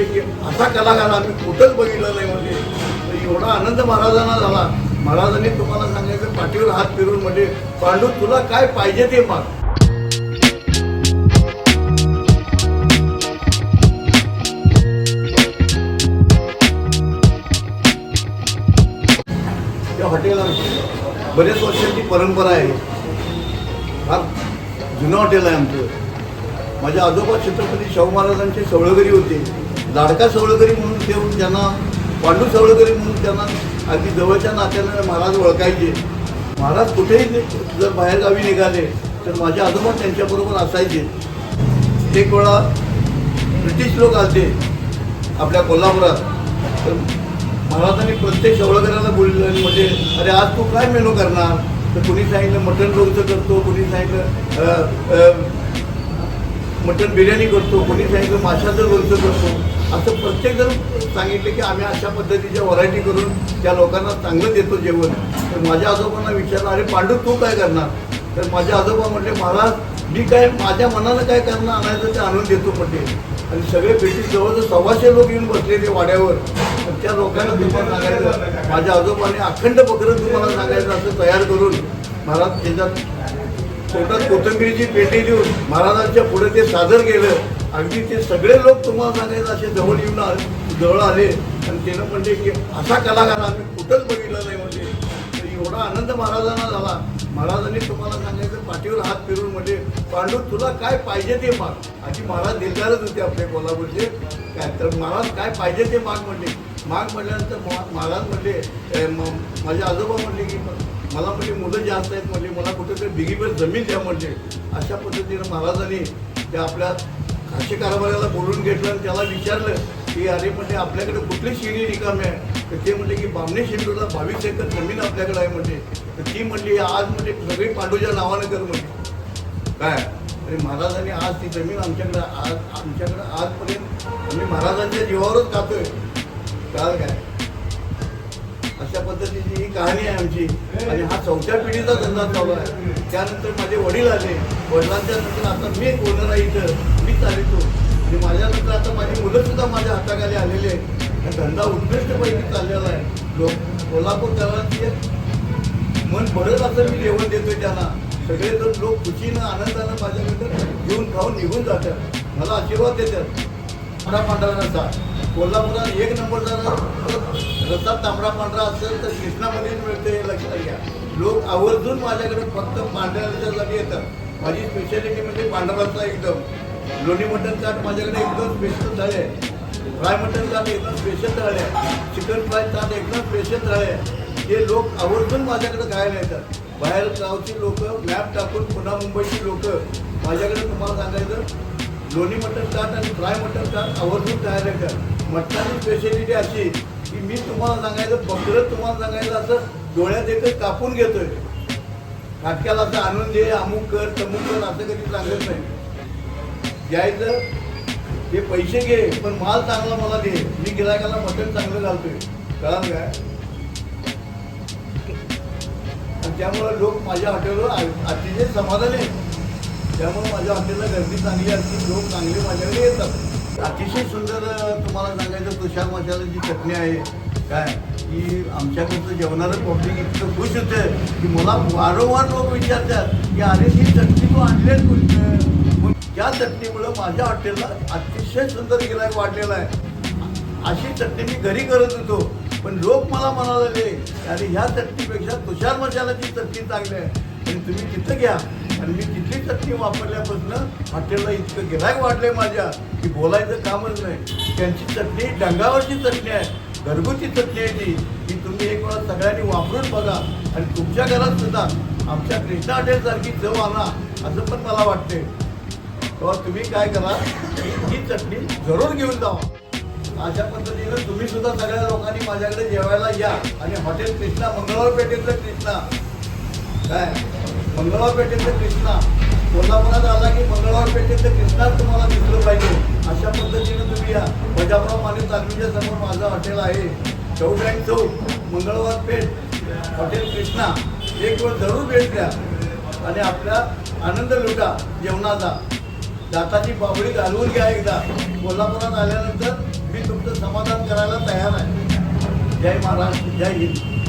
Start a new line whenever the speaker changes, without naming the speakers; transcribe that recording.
म्हणजे की असा कलाकार आम्ही कुठंच बघितला नाही म्हणजे. तर एवढा आनंद महाराजांना झाला. महाराजांनी तुम्हाला सांगायचं पाठीवर हात फिरून म्हणजे पांडू तुला काय पाहिजे ते माग. त्या बरेच वर्षांची परंपरा आहे. फार जुनं हॉटेल आहे आमचं. माझ्या आजोबा छत्रपती शाहू महाराजांचे सवळगरी होते. लाडका सवळकरी म्हणून ठेवून त्यांना पांडू सवळकरी म्हणून त्यांना अगदी जवळच्या नात्यानं महाराज ओळखायचे. महाराज कुठेही जर बाहेरगावी निघाले तर माझे आजोबा त्यांच्याबरोबर असायचे. एक वेळा ब्रिटिश लोक आले आपल्या कोल्हापुरात. तर महाराजांनी प्रत्येक सवळकरांना बोललं आणि म्हणजे अरे आज तू काय मेनू करणार? तर कुणी सांगितलं मटण लोणचं करतो. कुणी सांगितलं मटण बिर्याणी करतो. कोणी सांगितलं माशाचं रोगचं करतो. असं प्रत्येक जण सांगितलं की आम्ही अशा पद्धतीच्या व्हरायटी करून त्या लोकांना चांगलं देतो जेवण. तर माझ्या आजोबांना विचारलं अरे पांडू तू काय करणार? तर माझे आजोबा म्हटले महाराज मी काय माझ्या मनानं काय करणं आणायचं ते आणून देतो म्हटले आणि सगळे पेटी जवळजवळ सव्वाशे लोक येऊन बसलेले वाड्यावर. त्या लोकांना तुम्हाला सांगायचं माझ्या आजोबाने अखंड बकरं तुम्हाला सांगायचं असं तयार करून महाराज त्याच्यात पोटात कोथंबिरीची पेटी देऊन महाराजांच्या पुढे ते सादर केलं अगदी ते सगळे लोक तुम्हाला सांगायचं असे जवळ येऊन जवळ आले. आणि त्यानं म्हणजे की असा कलाकार आम्ही कुठंच बघितला नाही म्हणजे. तर एवढा आनंद महाराजांना झाला. महाराजांनी तुम्हाला सांगायचं पाठीवर हात फिरून म्हणजे पांडू तुला काय पाहिजे ते माग. आधी महाराज दिलदारच होते आपले कोल्हापूरचे. काय तर महाराज काय पाहिजे ते माग म्हणले. माग म्हटल्यानंतर महा- महाराज म्हणले माझे आजोबा म्हणले की मला म्हणजे मुलं जास्त आहेत म्हणजे मला कुठेतरी बिगीवर जमीन द्या म्हणजे अशा पद्धतीनं महाराजांनी त्या आपल्या खाशी कारभाऱ्याला बोलून घेतलं आणि त्याला विचारलं की अरे म्हणजे आपल्याकडे कुठली शिडी रिकामी आहे तर ते म्हणले की बामणे शेंडूला बावीस एकर जमीन आपल्याकडे आहे म्हणजे तर ती म्हणली आज म्हणजे सगळी पांडूच्या नावानं कर म्हणजे काय? आणि महाराजांनी आज ती जमीन आमच्याकडे आज आमच्याकडे आजपर्यंत आम्ही महाराजांच्या जीवावरच खातोय. काल काय? अशा पद्धतीची ही कहाणी आहे आमची. आणि हा चौथ्या पिढीचा धंदा चालू आहे. त्यानंतर माझे वडील आले. वडिलांच्या नंतर आता मी ओनर आहे इथं. मुलंसुद्धा मुलं सुद्धा माझ्या हाताखाली आलेली आहेत. हा धंदा उत्कृष्टपैकी चाललेला आहे. लोक कोल्हापूर कोल्हापूरकरांचे मन भरत असं मी जेवण देतोय त्यांना. सगळे जण लोक खुशीनं आनंदानं माझ्याकडं घेऊन खाऊन निघून जातात. मला आशीर्वाद देतात. तांबडा पांढरा कोल्हापुरात एक नंबरचा रस्ता तांबडा पांढरा असेल तर कृष्णामध्येच मिळते हे लक्षात घ्या. लोक आवर्जून माझ्याकडे फक्त पांढऱ्या रस्त्यासाठी येतात. माझी स्पेशालिटी म्हणजे पांढरा एकदम. लोणी मटन चाट माझ्याकडे एकदम स्पेशल थाळी आहे फ्राय मटन चाट एकदम स्पेशल थाळी आहे चिकन फ्राय चाट एकदम स्पेशल थाळी आहे हे लोक आवर्जून माझ्याकडे खायला येतात. बाहेर गावची लोक मॅप टाकून पुन्हा मुंबईची लोक माझ्याकडे तुम्हाला सांगायचं लोणी मटन चाट आणि फ्राय मटन चाट आवर्जून तयार येतात. मटणाची स्पेशालिटी अशी की मी तुम्हाला सांगायचं बकरं तुम्हाला सांगायचं असं डोळ्यात एकच कापून घेतोय. नाटक्याला असं आणून दे अमुक कर तमुक कर असं कधी सांगत नाही. द्यायचं ते पैसे घे पण माल चांगला मला दे. मी गिरायकाला मटण चांगलं घालतोय. कळाल काय? त्यामुळं लोक माझ्या हॉटेलवर अतिशय समाधान आहे त्यामुळे माझ्या हॉटेलला गर्दी चांगली असते लोक चांगले माझ्याकडे येतात. अतिशय सुंदर तुम्हाला सांगायचं तुषार मसाल्याची चटणी आहे. काय? की आमच्याकडचं जेवणारं पब्लिक इतकं खुश होतं की मला वारंवार लोक विचारतात की अरे ती चटणी तू आणलीच त्या चटणीमुळं माझ्या हॉटेलला अतिशय सुंदर गिरायक वाढलेला आहे. अशी चटणी मी घरी करत होतो पण लोक मला म्हणाले लागले अरे ह्या चटणीपेक्षा तुषार मशालाची चटणी चांगली आहे. आणि तुम्ही तिथं घ्या. आणि मी तिथली चटणी वापरल्यापासून हॉटेलला इतकं गिरायक वाढलंय माझ्या की बोलायचं कामच नाही. त्यांची चटणी डंगावरची चटणी आहे घरगुती चटणी आहे ती. की तुम्ही एक वेळा सगळ्यांनी वापरून बघा. आणि तुमच्या घरात सुद्धा आमच्या कृष्णा हॉटेलसारखी चव आणा असं पण मला वाटते तेव्हा तुम्ही काय करा ही चटणी जरूर घेऊन जावा. अशा पद्धतीनं तुम्ही सुद्धा सगळ्या लोकांनी माझ्याकडे जेवायला या. आणि हॉटेल कृष्णा मंगळवार पेठेतलं कृष्णा. काय? मंगळवार पेठेतलं कृष्णा. कोल्हापुरात आला की मंगळवार पेठेतलं कृष्णाच तुम्हाला दिसलं पाहिजे. अशा पद्धतीनं तुम्ही या. बजावराव माने तालमीच्या समोर माझं हॉटेल आहे. चौक and Chowk Mangalwar Peth hotel Krishna. एक वेळ जरूर भेट द्या. आणि आपला आनंद लुटा जेवणाचा. दाताची बाबळी घालवून घ्या एकदा. कोल्हापुरात आल्यानंतर मी तुमचं समाधान करायला तयार आहे. जय महाराष्ट्र जय हिंद.